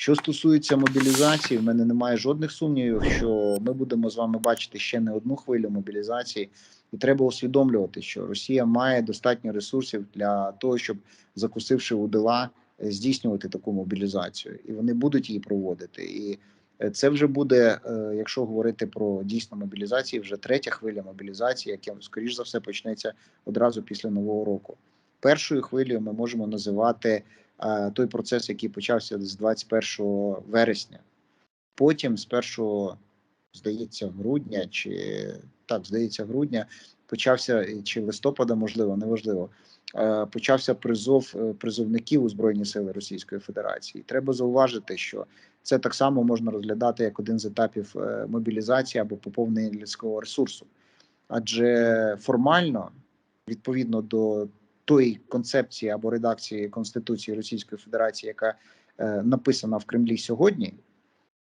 Що стосується мобілізації, в мене немає жодних сумнівів, що ми будемо з вами бачити ще не одну хвилю мобілізації, і треба усвідомлювати, що Росія має достатньо ресурсів для того, щоб закусивши у дела, е, здійснювати таку мобілізацію, і вони будуть її проводити. І е, це вже буде, е, якщо говорити про дійсно мобілізації, вже третя хвиля мобілізації, яка скоріш за все почнеться одразу після нового року. Першою хвилею ми можемо називати той процес, який почався з 21 вересня. Потім, з 1, здається, грудня, чи так, здається, грудня, почався чи листопада, можливо, неважливо. е, Почався призов е, призовників у Збройні Сили Російської Федерації. Треба зауважити, що це так само можна розглядати як один з етапів е, мобілізації або поповнення людського ресурсу, адже формально, відповідно до тої концепції або редакції Конституції Російської Федерації, яка е, написана в Кремлі сьогодні,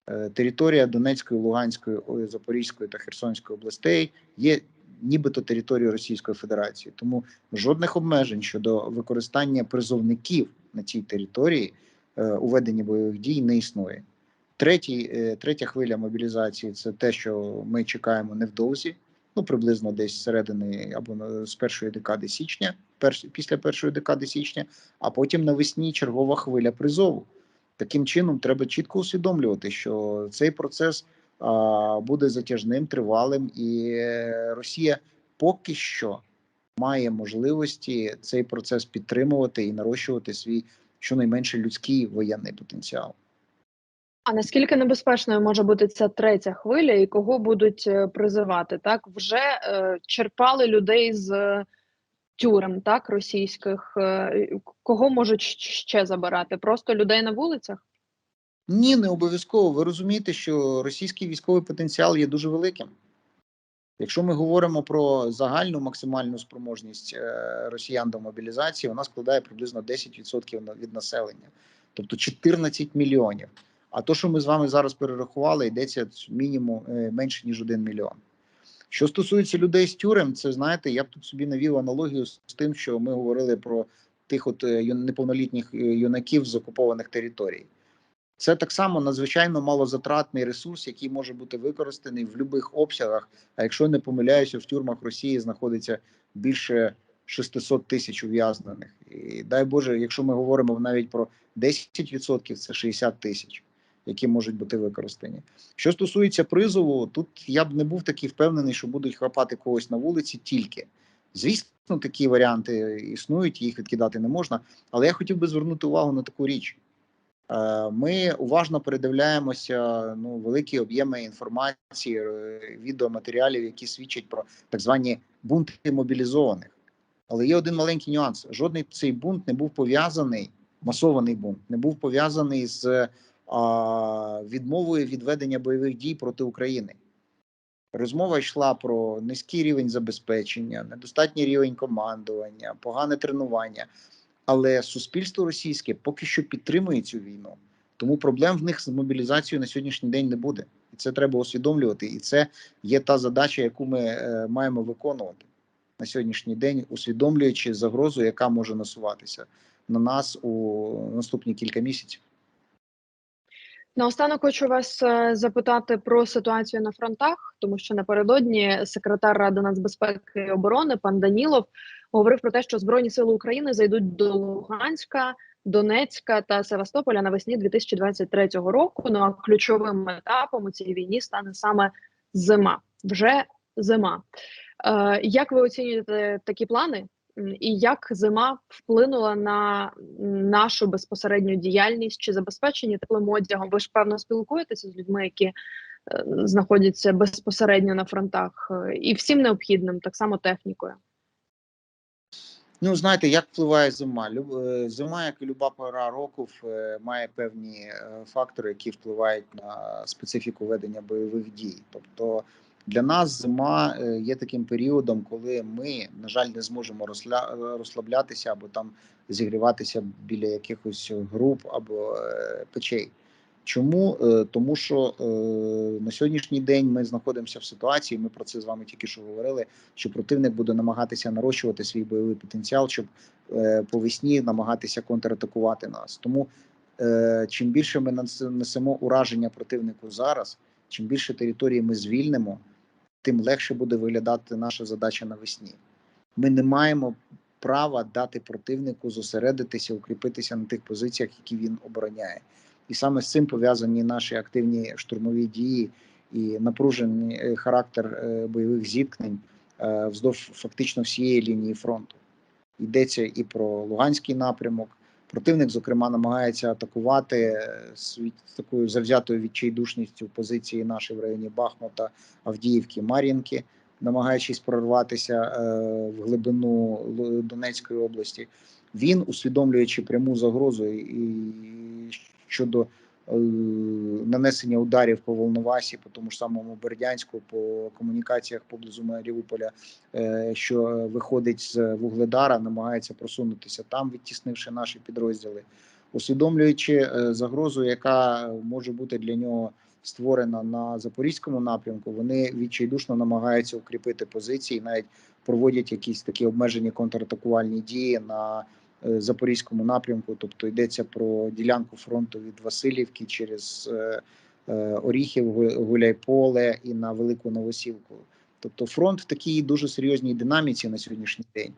е, територія Донецької, Луганської, Запорізької та Херсонської областей є нібито територією Російської Федерації. Тому жодних обмежень щодо використання призовників на цій території е, у веденні бойових дій не існує. Третій, е, третя хвиля мобілізації це те, що ми чекаємо невдовзі, ну приблизно десь середини або з першої декади січня, перш, після першої декади січня, а потім навесні чергова хвиля призову. Таким чином, треба чітко усвідомлювати, що цей процес а, буде затяжним, тривалим, і е, Росія поки що має можливості цей процес підтримувати і нарощувати свій щонайменше людський воєнний потенціал. А наскільки небезпечною може бути ця третя хвиля, і кого будуть е, призивати? Так вже е, черпали людей з е, тюрем, так російських. Е, кого можуть ще забирати? Просто людей на вулицях? Ні, не обов'язково. Ви розумієте, що російський військовий потенціал є дуже великим. Якщо ми говоримо про загальну максимальну спроможність росіян до мобілізації, вона складає приблизно 10% на- від населення, тобто 14 мільйонів. А то, що ми з вами зараз перерахували, йдеться мінімум е, менше ніж 1 мільйон. Що стосується людей з тюрем, це знаєте, я б тут собі навів аналогію з тим, що ми говорили про тих от е, неповнолітніх е, юнаків з окупованих територій. Це так само надзвичайно малозатратний ресурс, який може бути використаний в будь-яких обсягах. А якщо не помиляюся, в тюрмах Росії знаходиться більше 600 тисяч ув'язнених. І дай Боже, якщо ми говоримо навіть про 10%, це 60 тисяч, які можуть бути використані. Що стосується призову, тут я б не був такий впевнений, що будуть хапати когось на вулиці тільки. Звісно, такі варіанти існують, їх відкидати не можна. Але я хотів би звернути увагу на таку річ. Е, Ми уважно передивляємося ну, великі об'єми інформації, е, відеоматеріалів, які свідчать про так звані бунти мобілізованих. Але є один маленький нюанс: жодний цей бунт не був пов'язаний, масований бунт, не був пов'язаний з відмовою від ведення бойових дій проти України. Розмова йшла про низький рівень забезпечення, недостатній рівень командування, погане тренування. Але суспільство російське поки що підтримує цю війну, тому проблем в них з мобілізацією на сьогоднішній день не буде, і це треба усвідомлювати. І це є та задача, яку ми е, маємо виконувати на сьогоднішній день, усвідомлюючи загрозу, яка може насуватися на нас у наступні кілька місяців. Наостанок хочу вас е, запитати про ситуацію на фронтах, тому що напередодні секретар Ради нацбезпеки і оборони пан Данілов говорив про те, що Збройні сили України зайдуть до Луганська, Донецька та Севастополя навесні 2023 року. Ну а ключовим етапом у цій війні стане саме зима. Вже зима. Е, як ви оцінюєте такі плани? І як зима вплинула на нашу безпосередню діяльність чи забезпечення теплим одягом? Ви ж певно спілкуєтеся з людьми, які е, знаходяться безпосередньо на фронтах, е, і всім необхідним, так само технікою. Ну, знаєте, як впливає зима? Е, Зима, як і люба пора року, має певні фактори, які впливають на специфіку ведення бойових дій. Тобто для нас зима е, є таким періодом, коли ми, на жаль, не зможемо розслаблятися або там зігріватися біля якихось груп або е, печей. Чому? Е, Тому що на сьогоднішній день ми знаходимося в ситуації. Ми про це з вами тільки що говорили. Що противник буде намагатися нарощувати свій бойовий потенціал, щоб е, по весні намагатися контратакувати нас. Тому чим більше ми несемо ураження противнику зараз, чим більше території ми звільнимо, тим легше буде виглядати наша задача навесні. Ми не маємо права дати противнику зосередитися, укріпитися на тих позиціях, які він обороняє. І саме з цим пов'язані наші активні штурмові дії і напружений е, характер е, бойових зіткнень е, вздовж фактично всієї лінії фронту. Йдеться і про Луганський напрямок. Противник, зокрема, намагається атакувати світ з такою завзятою відчайдушністю позиції наші в районі Бахмута, Авдіївки, Мар'їнки, намагаючись прорватися е, в глибину Донецької області. Він, усвідомлюючи пряму загрозу і щодо е, нанесення ударів по Волновасі, по тому ж самому Бердянську, по комунікаціях поблизу Маріуполя, е, що виходить з Вугледара, намагається просунутися там, відтіснивши наші підрозділи, усвідомлюючи е, загрозу, яка може бути для нього створена на запорізькому напрямку. Вони відчайдушно намагаються укріпити позиції, навіть проводять якісь такі обмежені контратакувальні дії на е, запорізькому напрямку. Тобто йдеться про ділянку фронту від Васильівки через е, е, Оріхів, Гу- Гуляйполе і на Велику Новосілку. Тобто фронт в такій дуже серйозній динаміці на сьогоднішній день.